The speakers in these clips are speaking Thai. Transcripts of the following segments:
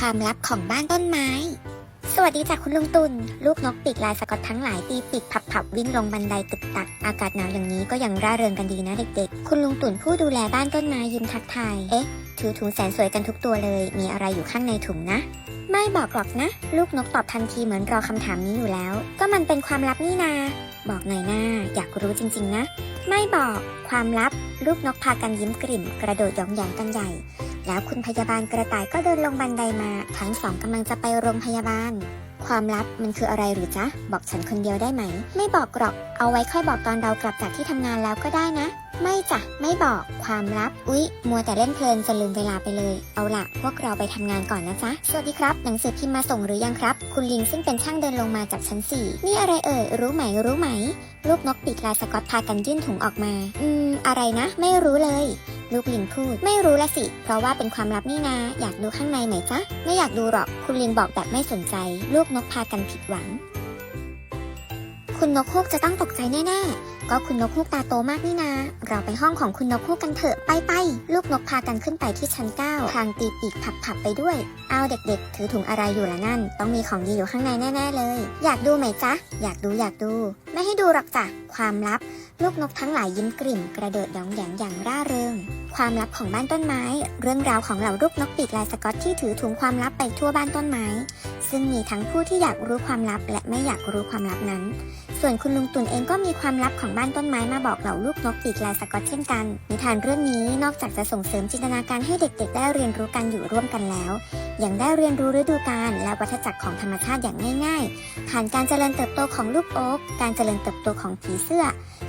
ความลับของบ้านต้นไม้ สวัสดีจากคุณลุงตุลลูกนกปีกลายสกอตทั้งหลายตีปีกผับผับวิ่งลงบันไดตึกตัก อากาศหนาวอย่างนี้ก็ยังร่าเริงกันดีนะเด็กๆ คุณลุงตุนผู้ดูแลบ้านต้นไม้ยิ้มทักทาย เอ๊ะ ถือถุงแสนสวยกันทุกตัวเลย มีอะไรอยู่ข้างในถุงนะ ไม่บอกหรอกนะ ลูกนกตอบทันทีเหมือนรอคำถามนี้อยู่แล้ว ก็มันเป็นความลับนี่นา บอกหน่อยหน้า อยากรู้จริง ๆ นะ ไม่บอกความลับลูกนกพากันยิ้มกริ่ม กระโดดหยองแยงกันใหญ่ แล้วคุณพยาบาลกระต่ายก็เดินลงบันไดมา ทั้งสองกำลังจะไปโรงพยาบาล ความลับมันคืออะไรหรือจ๊ะ บอกฉันคนเดียวได้ไหม ไม่บอกหรอก เอาไว้ค่อยบอกตอนเรากลับจากที่ทำงานแล้วก็ได้นะ จ้ะ ไม่บอกความลับ อุ๊ย มัวแต่เล่นเพลินจนลืมเวลาไปเลย เอาละพวกเราไปทำงานก่อนนะจ๊ะ สวัสดีครับ หนังสือพิมพ์มาส่งหรือยังครับ คุณลิงซึ่งเป็นช่างเดินลงมาจากชั้นสี่นี่อะไรเอ่ย รู้ไหม รู้ไหม ลูกนกปีกลายสกอตพากันยื่นถุงออกมา อืม อะไรนะ ไม่รู้เลย ลูกลิงพูด ไม่รู้ละสิ เพราะว่าเป็นความลับนี่นา อยากดูข้างในไหมจ๊ะ ไม่อยากดูหรอก คุณลิงบอกแบบไม่สนใจ ลูกนกพากันผิดหวัง คุณนกฮูกจะต้องตกใจแน่ๆ ก็คุณนกฮูกตาโตมากนี่นา เราไปห้องของคุณนกฮูกกันเถอะ ไปไปๆลูกนกพากันขึ้นไปที่ชั้นเก้าทางตีปีกผับๆไปด้วย เอาเด็กๆ ถือถุงอะไรอยู่ละนั่น ต้องมีของดีอยู่ข้างในแน่ๆเลย อยากดูไหมจ๊ะ อยากดูอยากดู ไม่ให้ดูหรอกจ้ะ ความลับ ลูกนกทั้งหลายยิ้มกริ่ม กระโดดหยองแหยงอย่างร่าเริง ความลับของบ้านต้นไม้ เรื่องราวของเหล่าลูกนกปีกลายสกอตที่ถือถุงความลับไปทั่วบ้านต้นไม้ ซึ่งมีทั้งผู้ที่อยากรู้ความลับและไม่อยากรู้ความลับนั้น ส่วนคุณลุงตุ่นเองก็มีความลับของบ้านต้นไม้มาบอกเหล่าลูกนกปีกลายสกอตเช่นกัน นิทานเรื่องนี้นอกจากจะส่งเสริมจินตนาการให้เด็กๆ ได้เรียนรู้กันอยู่ร่วมกันแล้ว ยังได้เรียนรู้ฤดูกาลและวัฏจักรของธรรมชาติอย่างง่ายๆ ผ่านการเจริญเติบโตของลูกโอ๊ก การเจริญเติบโตของผีเสื้อ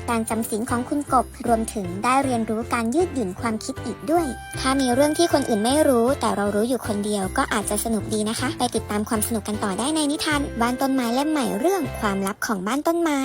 การจำศีลของคุณกบ รวมถึงได้เรียนรู้การยืดหยุ่นความคิดอีกด้วย ถ้ามีเรื่องที่คนอื่นไม่รู้ แต่เรารู้อยู่คนเดียวก็อาจจะสนุกดีนะคะ ไปติดตามความสนุกกันต่อได้ในนิทานบ้านต้นไม้เล่มใหม่เรื่องความลับของบ้านต้นไม้